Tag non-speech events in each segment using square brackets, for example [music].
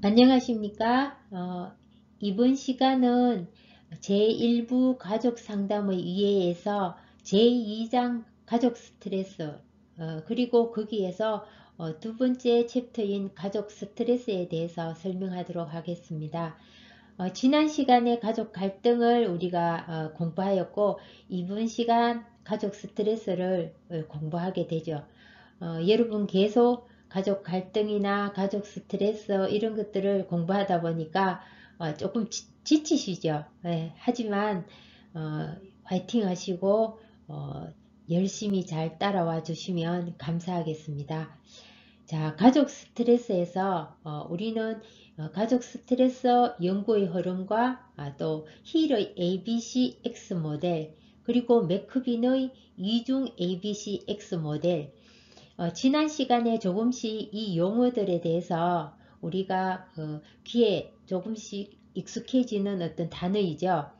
안녕하십니까 어, 이번 시간은 제1부 가족 상담의 이해에서 제2장 가족 스트레스 어, 그리고 거기에서 어, 두 번째 챕터인 가족 스트레스에 대해서 설명하도록 하겠습니다. 어, 지난 시간에 가족 갈등을 우리가 어, 공부하였고 이번 시간 가족 스트레스를 어, 공부하게 되죠. 여러분 계속 가족 갈등이나 가족 스트레스 이런 것들을 공부하다 보니까 어, 조금 지, 치시죠 네, 하지만 어, 화이팅 하시고 어, 열심히 잘 따라와 주시면 감사하겠습니다. 자, 가족 스트레스에서 어, 우리는 어, 가족 스트레스 연구의 흐름과 아, 또 힐의 ABCX 모델 그리고 맥크빈의 이중 ABCX 모델 어, 지난 시간에 조금씩 이 용어들에 대해서 우리가 그 귀에 조금씩 익숙해지는 어떤 단어이죠.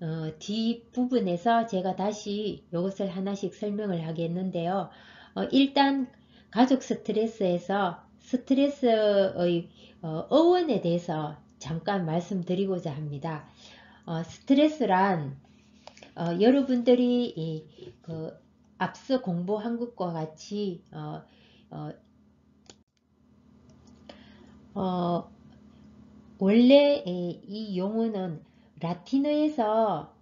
어, 뒷부분에서 제가 다시 이것을 하나씩 설명을 하겠는데요. 어, 일단 가족 스트레스에서 스트레스의 어, 어원에 대해서 잠깐 말씀드리고자 합니다. 어, 스트레스란 어, 여러분들이 이, 그 앞서 공부한 것과 같이 어, 어, 어, 원래 이 용어는 라틴어에서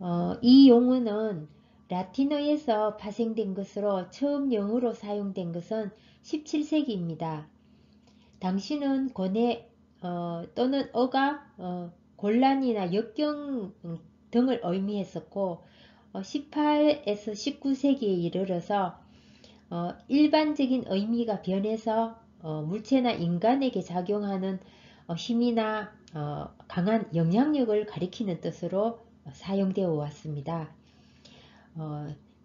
어, 이 용어는 라틴어에서 파생된 것으로 처음 영어로 사용된 것은 17세기입니다. 당시는 고뇌 어, 또는 어가 어, 곤란이나 역경 등을 의미했었고 18에서 어, 19세기에 이르러서 어, 일반적인 의미가 변해서 어, 물체나 인간에게 작용하는 힘이나 강한 영향력을 가리키는 뜻으로 사용되어 왔습니다.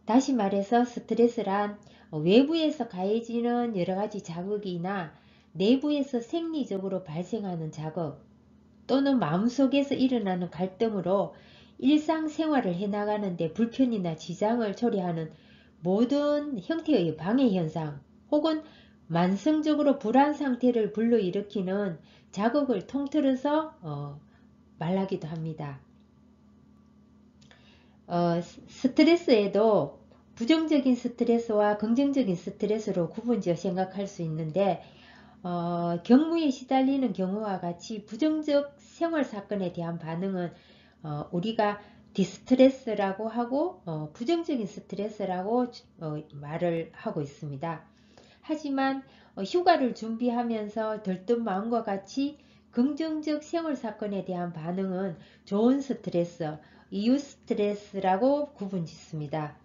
다시 말해서 스트레스란 외부에서 가해지는 여러가지 자극이나 내부에서 생리적으로 발생하는 자극, 또는 마음속에서 일어나는 갈등으로 일상생활을 해나가는데 불편이나 지장을 초래하는 모든 형태의 방해현상 혹은 만성적으로 불안 상태를 불러일으키는 자극을 통틀어서 어, 말하기도 합니다. 어, 스트레스에도 부정적인 스트레스와 긍정적인 스트레스로 구분지어 생각할 수 있는데 어, 경무에 시달리는 경우와 같이 부정적 생활 사건에 대한 반응은 어, 우리가 디스트레스라고 하고 어, 부정적인 스트레스라고 어, 말을 하고 있습니다. 하지만 어, 휴가를 준비하면서 들뜬 마음과 같이 긍정적 생활 사건에 대한 반응은 좋은 스트레스, 이유 스트레스라고 구분 짓습니다.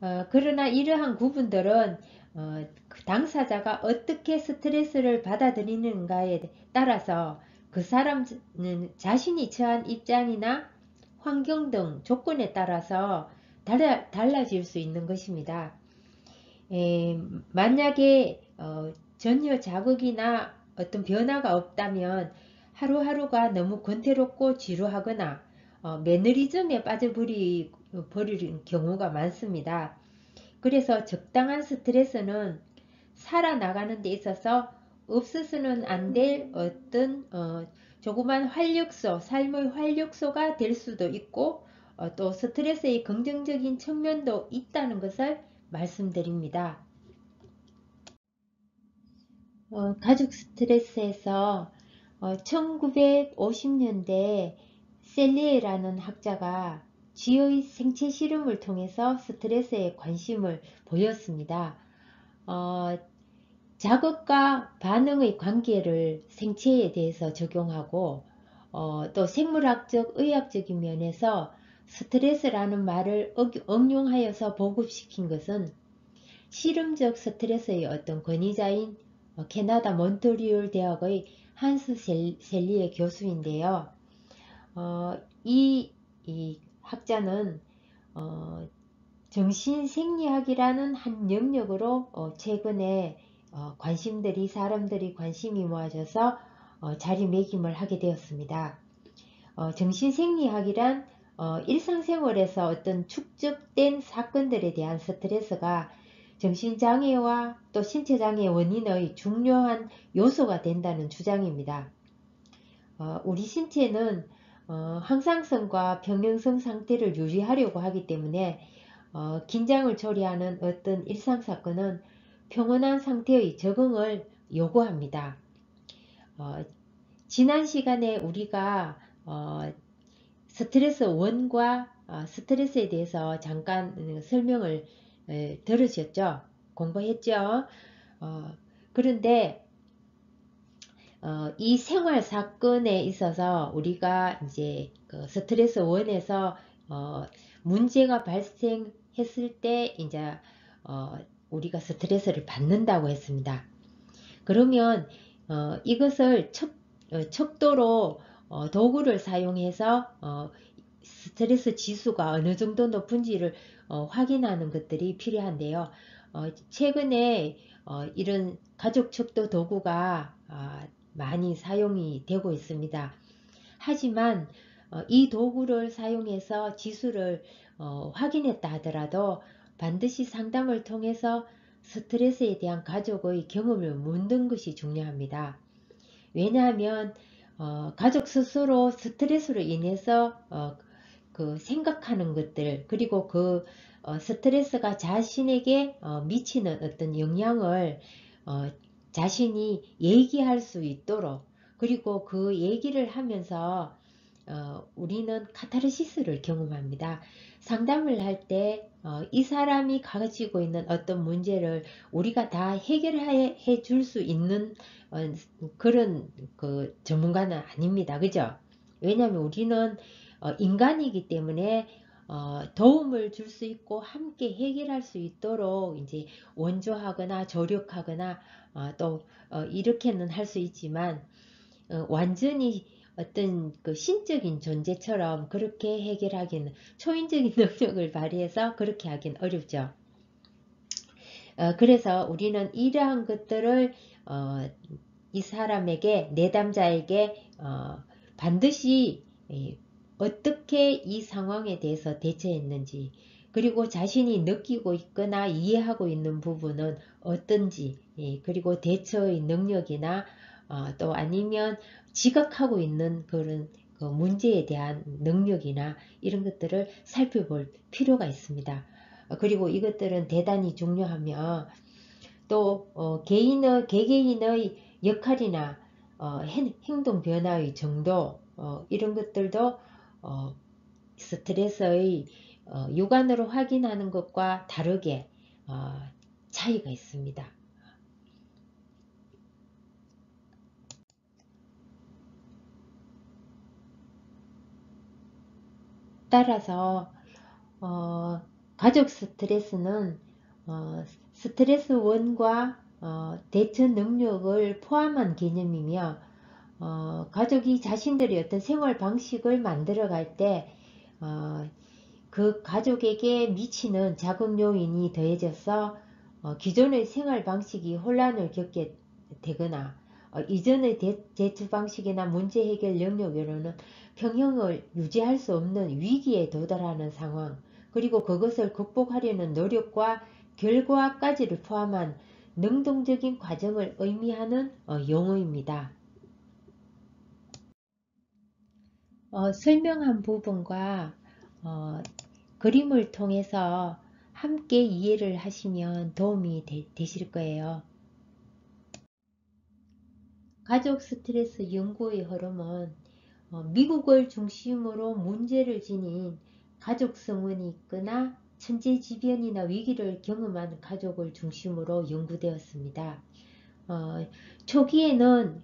어, 그러나 이러한 구분들은 어, 그 당사자가 어떻게 스트레스를 받아들이는가에 따라서 그 사람은 자신이 처한 입장이나 환경 등 조건에 따라서 달라, 달라질 수 있는 것입니다. 에, 만약에 어, 전혀 자극이나 어떤 변화가 없다면 하루하루가 너무 권태롭고 지루하거나 어, 매너리즘에 빠져버리는 경우가 많습니다. 그래서 적당한 스트레스는 살아나가는 데 있어서 없어서는 안 될 어떤 어, 조그만 활력소, 삶의 활력소가 될 수도 있고 어, 또 스트레스의 긍정적인 측면도 있다는 것을 말씀드립니다. 어, 가족 스트레스에서 1950년대 어, 셀리에라는 학자가 쥐의 생체 실험을 통해서 스트레스에 관심을 보였습니다. 어, 자극과 반응의 관계를 생체에 대해서 적용하고 어, 또 생물학적, 의학적인 면에서 스트레스라는 말을 응용하여서 보급시킨 것은 실험적 스트레스의 어떤 권위자인 어, 캐나다 몬트리올 대학의 한스 셀리의 교수인데요. 어, 이, 이 학자는 어, 정신생리학이라는 한 영역으로 어, 최근에 어, 관심들이 사람들이 관심이 모아져서 어, 자리매김을 하게 되었습니다. 어, 정신생리학이란 어, 일상생활에서 어떤 축적된 사건들에 대한 스트레스가 정신장애와 또 신체장애 원인의 중요한 요소가 된다는 주장입니다. 어, 우리 신체는 어, 항상성과 평형성 상태를 유지하려고 하기 때문에 어, 긴장을 처리하는 어떤 일상사건은 평온한 상태의 적응을 요구합니다. 어, 지난 시간에 우리가 어, 스트레스 원과 어, 스트레스에 대해서 잠깐 설명을 에, 들으셨죠? 공부했죠? 어, 그런데 어, 이 생활 사건에 있어서 우리가 이제 그 스트레스 원에서 어, 문제가 발생했을 때 이제 어, 우리가 스트레스를 받는다고 했습니다. 그러면 어, 이것을 척, 어, 척도로 어, 도구를 사용해서 어, 스트레스 지수가 어느 정도 높은지를 어, 확인하는 것들이 필요한데요. 어, 최근에 어, 이런 가족 척도 도구가 아, 많이 사용이 되고 있습니다. 하지만 이 도구를 사용해서 지수를 확인했다 하더라도 반드시 상담을 통해서 스트레스에 대한 가족의 경험을 묻는 것이 중요합니다. 왜냐하면 어, 가족 스스로 스트레스로 인해서 어, 그 생각하는 것들 그리고 그 어, 스트레스가 자신에게 어, 미치는 어떤 영향을 어, 자신이 얘기할 수 있도록 그리고 그 얘기를 하면서 어, 우리는 카타르시스를 경험합니다. 상담을 할 때이 어, 사람이 가지고 있는 어떤 문제를 우리가 다 해결해 줄 수 있는 어, 그런 그 전문가는 아닙니다. 그죠? 왜냐하면 우리는 어, 인간이기 때문에 어, 도움을 줄 수 있고 함께 해결할 수 있도록 이제 원조하거나 조력하거나 어, 또 어, 이렇게는 할 수 있지만 어, 완전히 어떤 그 신적인 존재처럼 그렇게 해결하기는 초인적인 [laughs] 능력을 발휘해서 그렇게 하긴 어렵죠. 어, 그래서 우리는 이러한 것들을 어, 이 사람에게 내담자에게 어, 반드시 어떻게 이 상황에 대해서 대처했는지 그리고 자신이 느끼고 있거나 이해하고 있는 부분은 어떤지 예, 그리고 대처의 능력이나 어, 또 아니면 지각하고 있는 그런 그 문제에 대한 능력이나 이런 것들을 살펴볼 필요가 있습니다. 어, 그리고 이것들은 대단히 중요하며 또 어, 개인의 개개인의 역할이나 어, 행동 변화의 정도 어, 이런 것들도 어, 스트레스의 어, 육안으로 확인하는 것과 다르게 차이가 있습니다. 따라서 어, 가족 스트레스는 어, 스트레스 원과 어, 대처 능력을 포함한 개념이며 어, 가족이 자신들의 어떤 생활 방식을 만들어 갈때 어, 그 가족에게 미치는 자극 요인이 더해져서 어, 기존의 생활 방식이 혼란을 겪게 되거나 어, 이전의 대처 방식이나 문제 해결 영역으로는 평형을 유지할 수 없는 위기에 도달하는 상황 그리고 그것을 극복하려는 노력과 결과까지를 포함한 능동적인 과정을 의미하는 어, 용어입니다. 어, 설명한 부분과 어, 그림을 통해서 함께 이해를 하시면 도움이 되, 되실 거예요. 가족 스트레스 연구의 흐름은 어, 미국을 중심으로 문제를 지닌 가족 성원이 있거나 천재지변이나 위기를 경험한 가족을 중심으로 연구되었습니다. 어, 초기에는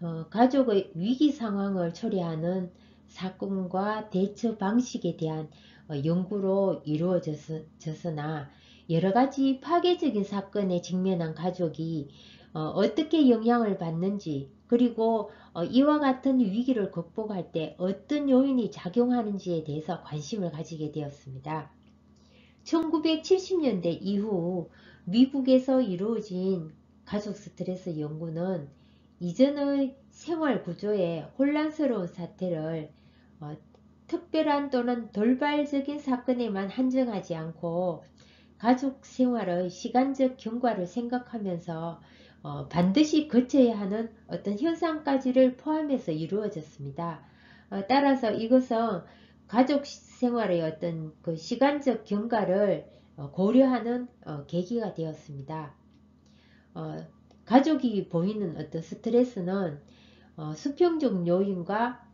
어, 가족의 위기 상황을 처리하는 사건과 대처 방식에 대한 어, 연구로 이루어졌으나 여러 가지 파괴적인 사건에 직면한 가족이 어, 떻게 영향을 받는지 그리고 어, 이와 같은 위기를 극복할 때 어떤 요인이 작용하는지에 대해서 관심을 가지게 되었습니다. 1970년대 이후 미국에서 이루어진 가족 스트레스 연구는 이전의 생활 구조의 혼란스러운 사태를 어, 특별한 또는 돌발적인 사건에만 한정하지 않고 가족 생활의 시간적 경과를 생각하면서 어, 반드시 거쳐야 하는 어떤 현상까지를 포함해서 이루어졌습니다. 어, 따라서 이것은 가족 생활의 어떤 그 시간적 경과를 어, 고려하는 어, 계기가 되었습니다. 어, 가족이 보이는 어떤 스트레스는 어, 수평적 요인과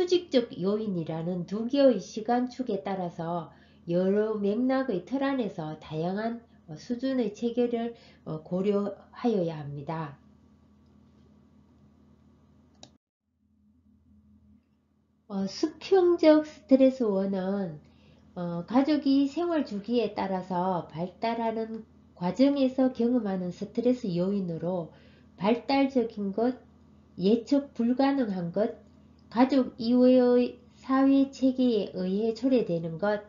수직적 요인이라는 두 개의 시간축에 따라서 여러 맥락의 틀 안에서 다양한 수준의 체계를 고려하여야 합니다. 어, 수평적 스트레스 원은 어, 가족이 생활 주기에 따라서 발달하는 과정에서 경험하는 스트레스 요인으로 발달적인 것, 예측 불가능한 것, 가족 이외의 사회 체계에 의해 초래되는 것,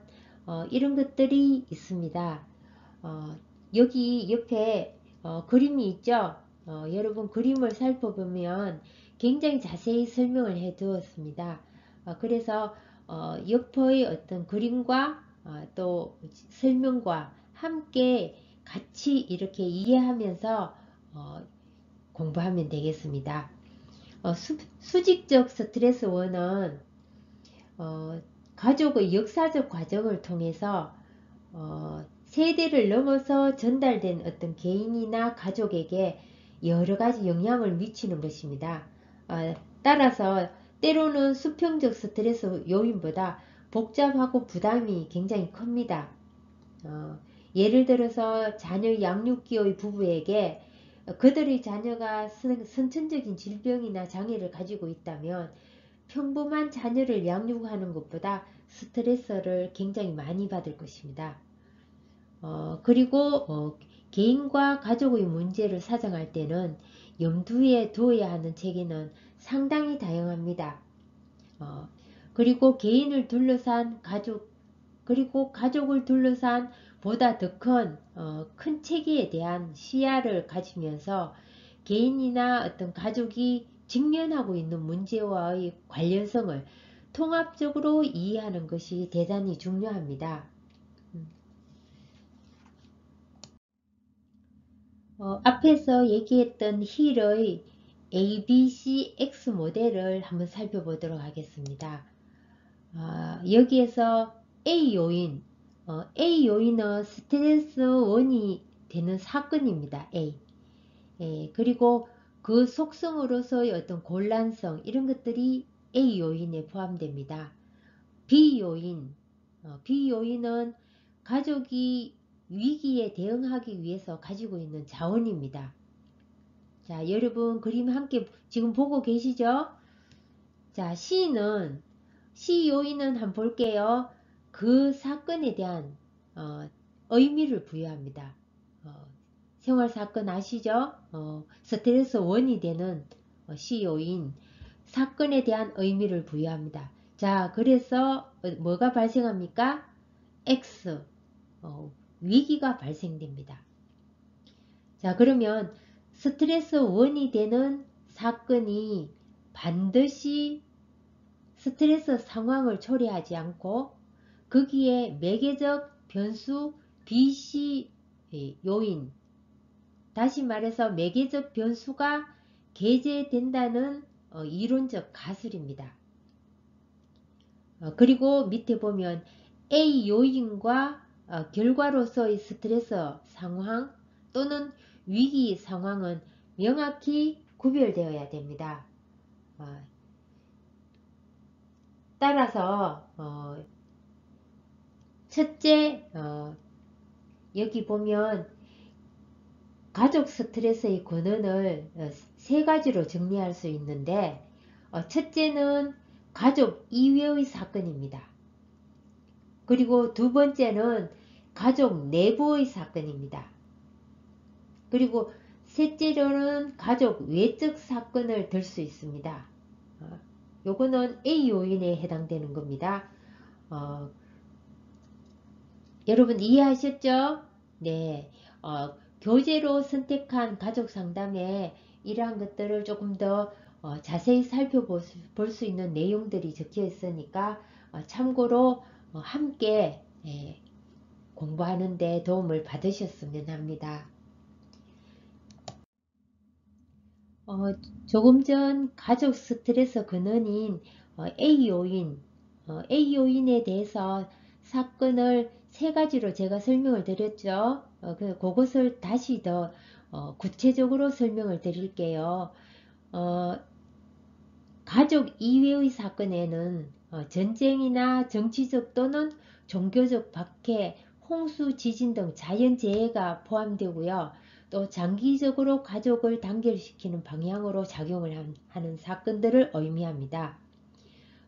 어, 이런 것들이 있습니다. 어, 여기 옆에 어, 그림이 있죠? 어, 여러분 그림을 살펴보면 굉장히 자세히 설명을 해 두었습니다. 어, 그래서 어, 옆의 어떤 그림과 어, 또 설명과 함께 같이 이렇게 이해하면서 공부하면 되겠습니다. 수, 직적 스트레스 원은 가족의 역사적 과정을 통해서 세대를 넘어서 전달된 어떤 개인이나 가족에게 여러 가지 영향을 미치는 것입니다. 따라서 때로는 수평적 스트레스 요인보다 복잡하고 부담이 굉장히 큽니다. 어, 예를 들어서 자녀 양육기의 부부에게 그들의 자녀가 선천적인 질병이나 장애를 가지고 있다면 평범한 자녀를 양육하는 것보다 스트레스를 굉장히 많이 받을 것입니다. 어, 그리고 어, 개인과 가족의 문제를 사정할 때는 염두에 두어야 하는 체계는 상당히 다양합니다. 어, 그리고 개인을 둘러싼 가족 그리고 가족을 둘러싼 보다 더 큰큰 어, 체계에 대한 시야를 가지면서 개인이나 어떤 가족이 직면하고 있는 문제와의 관련성을 통합적으로 이해하는 것이 대단히 중요합니다. 음. 어, 앞에서 얘기했던 힐의 ABCX 모델을 한번 살펴보도록 하겠습니다. 어, 여기에서 A 요인, 어, A 요인은 스트레스 원이 되는 사건입니다. A. 예, 그리고 그 속성으로서의 어떤 곤란성 이런 것들이 A 요인에 포함됩니다. B 요인, 어, B 요인은 가족이 위기에 대응하기 위해서 가지고 있는 자원입니다. 자, 여러분 그림 함께 지금 보고 계시죠? 자, C는 C 요인은 한번 볼게요. 그 사건에 대한 어, 의미를 부여합니다. 어, 생활 사건 아시죠? 어, 스트레스 원이 되는 어, C 요인 사건에 대한 의미를 부여합니다. 자, 그래서 어, 뭐가 발생합니까? X 어, 위기가 발생됩니다. 자, 그러면 스트레스 원이 되는 사건이 반드시 스트레스 상황을 초래하지 않고 거기에 매개적 변수 BC 요인 다시 말해서 매개적 변수가 개재된다는 어, 이론적 가설입니다. 어, 그리고 밑에 보면 A 요인과 어, 결과로서의 스트레스 상황 또는 위기 상황은 명확히 구별되어야 됩니다. 어, 따라서 어, 첫째 어, 여기 보면 가족 스트레스의 근원을 어, 세 가지로 정리할 수 있는데 어, 첫째는 가족 이외의 사건입니다. 그리고 두 번째는 가족 내부의 사건입니다. 그리고 셋째로는 가족 외적 사건을 들 수 있습니다. 어, 요거는 A 요인에 해당되는 겁니다. 어, 여러분 이해하셨죠? 네. 어, 교재로 선택한 가족 상담에 이러한 것들을 조금 더 어, 자세히 살펴볼 수 있는 내용들이 적혀 있으니까 어, 참고로 어, 함께 예, 공부하는 데 도움을 받으셨으면 합니다. 어, 조금 전 가족 스트레스 근원인 어, A 요인, 어, A 요인에 대해서 사건을 세 가지로 제가 설명을 드렸죠. 어, 그, 그것을 다시 더 어, 구체적으로 설명을 드릴게요. 어, 가족 이외의 사건에는 어, 전쟁이나 정치적 또는 종교적 박해, 홍수, 지진 등 자연재해가 포함되고요. 또 장기적으로 가족을 단결시키는 방향으로 작용을 하는 사건들을 의미합니다.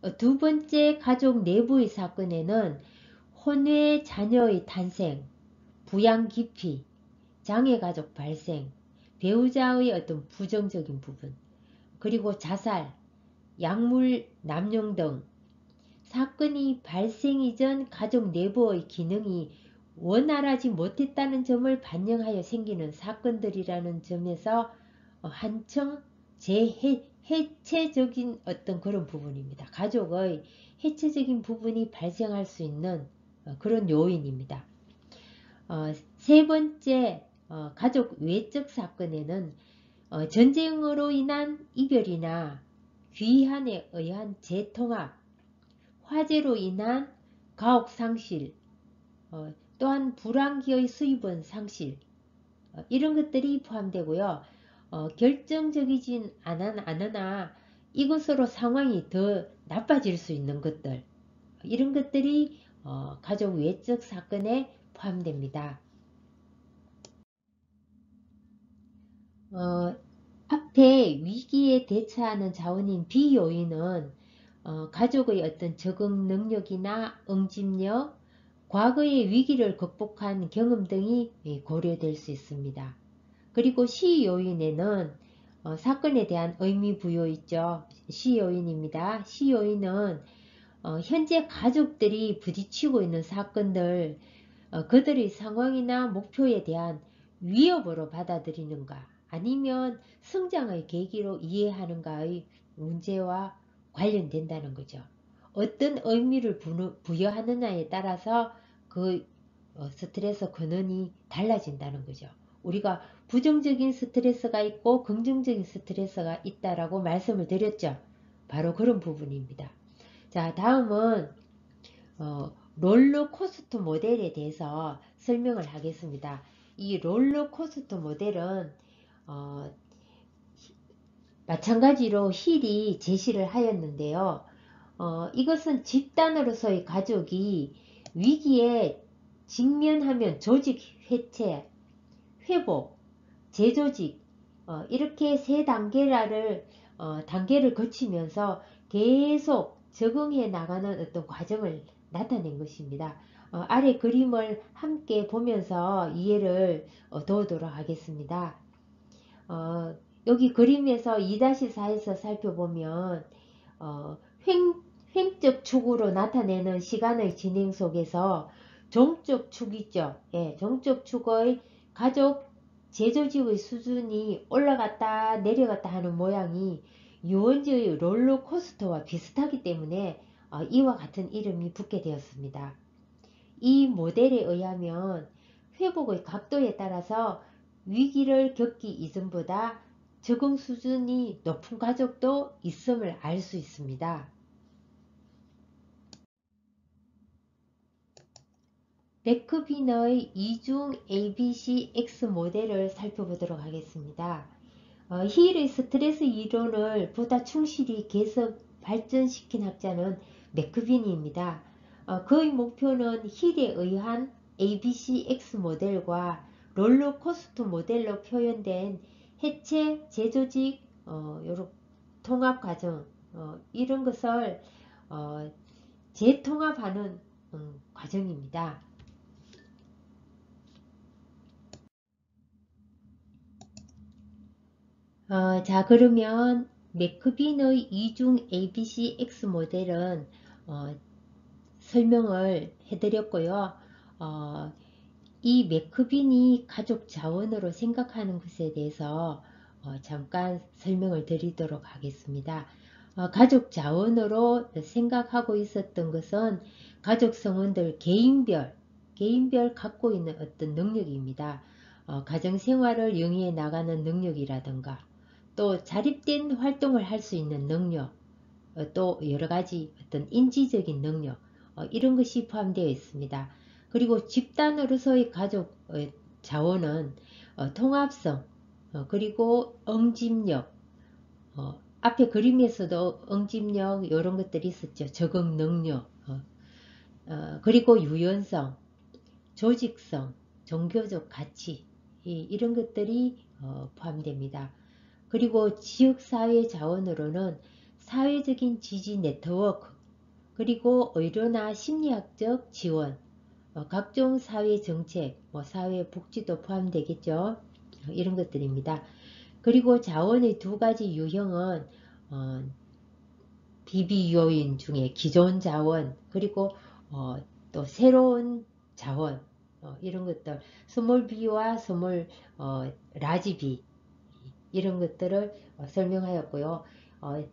어, 두 번째 가족 내부의 사건에는 혼외 자녀의 탄생, 부양 기피, 장애가족 발생, 배우자의 어떤 부정적인 부분, 그리고 자살, 약물 남용 등 사건이 발생 이전 가족 내부의 기능이 원활하지 못했다는 점을 반영하여 생기는 사건들이라는 점에서 한층 재해체적인 어떤 그런 부분입니다. 가족의 해체적인 부분이 발생할 수 있는 어, 그런 요인입니다. 어, 세 번째 어, 가족 외적 사건에는 어, 전쟁으로 인한 이별이나 귀환에 의한 재통합, 화재로 인한 가옥 상실, 어, 또한 불황기의 수입원 상실 어, 이런 것들이 포함되고요. 어, 결정적이진 않으나 이것으로 상황이 더 나빠질 수 있는 것들 이런 것들이 어, 가족 외적 사건에 포함됩니다. 어, 앞에 위기에 대처하는 자원인 비요인은 어, 가족의 어떤 적응 능력이나 응집력, 과거의 위기를 극복한 경험 등이 예, 고려될 수 있습니다. 그리고 시요인에는 어, 사건에 대한 의미 부여 있죠. 시요인입니다. 시요인은 어, 현재 가족들이 부딪히고 있는 사건들, 어, 그들의 상황이나 목표에 대한 위협으로 받아들이는가 아니면 성장의 계기로 이해하는가의 문제와 관련된다는 거죠. 어떤 의미를 부여하느냐에 따라서 그 어, 스트레스 근원이 달라진다는 거죠. 우리가 부정적인 스트레스가 있고 긍정적인 스트레스가 있다라고 말씀을 드렸죠. 바로 그런 부분입니다. 자 다음은 어, 롤러코스터 모델에 대해서 설명을 하겠습니다. 이 롤러코스터 모델은 어, 마찬가지로 힐이 제시를 하였는데요. 어, 이것은 집단으로서의 가족이 위기에 직면하면 조직 해체, 회복, 재조직 어, 이렇게 세 단계를 어, 단계를 거치면서 계속 적응해 나가는 어떤 과정을 나타낸 것입니다. 어, 아래 그림을 함께 보면서 이해를 어, 도우도록 하겠습니다. 어, 여기 그림에서 2-4에서 살펴보면 어, 횡, 횡적 축으로 나타내는 시간의 진행 속에서 종적 축 있죠. 예, 종적 축의 가족 제조직의 수준이 올라갔다 내려갔다 하는 모양이 유원지의 롤러코스터와 비슷하기 때문에 어, 이와 같은 이름이 붙게 되었습니다. 이 모델에 의하면 회복의 각도에 따라서 위기를 겪기 이전보다 적응 수준이 높은 가족도 있음을 알 수 있습니다. 레크비너의 이중 ABCX 모델을 살펴보도록 하겠습니다. 어, 힐의 스트레스 이론을 보다 충실히 개선 발전시킨 학자는 맥크비니입니다. 어, 그의 목표는 힐에 의한 ABCX 모델과 롤러코스터 모델로 표현된 해체, 재조직, 어, 통합 과정 어, 이런 것을 어, 재통합하는 음, 과정입니다. 어, 자 그러면 맥크빈의 이중 ABCX 모델은 어, 설명을 해드렸고요. 어, 이 맥크빈이 가족 자원으로 생각하는 것에 대해서 어, 잠깐 설명을 드리도록 하겠습니다. 어, 가족 자원으로 생각하고 있었던 것은 가족 성원들 개인별 개인별 갖고 있는 어떤 능력입니다. 어, 가정 생활을 영위해 나가는 능력이라든가 또 자립된 활동을 할 수 있는 능력 어, 또 여러 가지 어떤 인지적인 능력 어, 이런 것이 포함되어 있습니다. 그리고 집단으로서의 가족 어, 자원은 어, 통합성 어, 그리고 응집력 어, 앞에 그림에서도 응집력 이런 것들이 있었죠. 적응 능력 그리고 유연성 조직성 종교적 가치 이런 것들이 포함됩니다. 그리고 지역사회 자원으로는 사회적인 지지 네트워크 그리고 의료나 심리학적 지원 어, 각종 사회 정책, 뭐 사회 복지도 포함되겠죠. 어, 이런 것들입니다. 그리고 자원의 두 가지 유형은 어, 비비 요인 중에 기존 자원 그리고 어, 또 새로운 자원 어, 이런 것들 스몰 비와 스몰 어, 라지 비 이런 것들을 어, 설명하였고요. 어,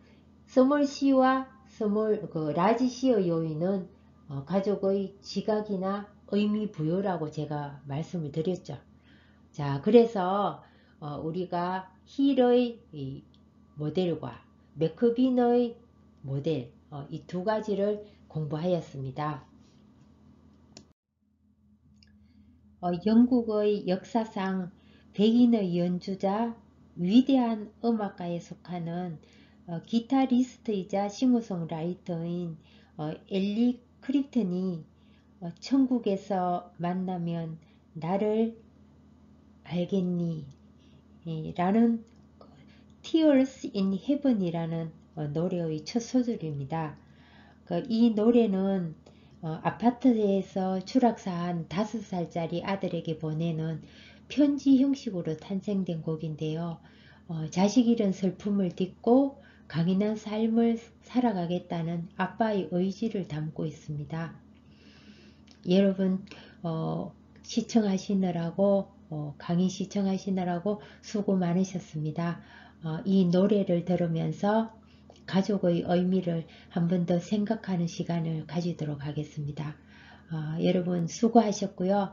스몰 C와 스몰 그 라지 C의 요인은 어, 가족의 지각이나 의미 부여라고 제가 말씀을 드렸죠. 자, 그래서 어, 우리가 힐의 모델과 맥크빈의 모델 어, 이 두 가지를 공부하였습니다. 어, 영국의 역사상 백인의 연주자 위대한 음악가에 속하는 어, 기타리스트이자 싱어송라이터인 어, 엘리 크립턴이 어, 천국에서 만나면 나를 알겠니? 예, 라는 Tears in Heaven이라는 어, 노래의 첫 소절입니다. 그, 이 노래는 어, 아파트에서 추락사한 5살짜리 아들에게 보내는 편지 형식으로 탄생된 곡인데요. 어, 자식 잃은 슬픔을 딛고 강인한 삶을 살아가겠다는 아빠의 의지를 담고 있습니다. 여러분 어, 시청하시느라고 어, 강의 시청하시느라고 수고 많으셨습니다. 어, 이 노래를 들으면서 가족의 의미를 한 번 더 생각하는 시간을 가지도록 하겠습니다. 어, 여러분 수고하셨고요.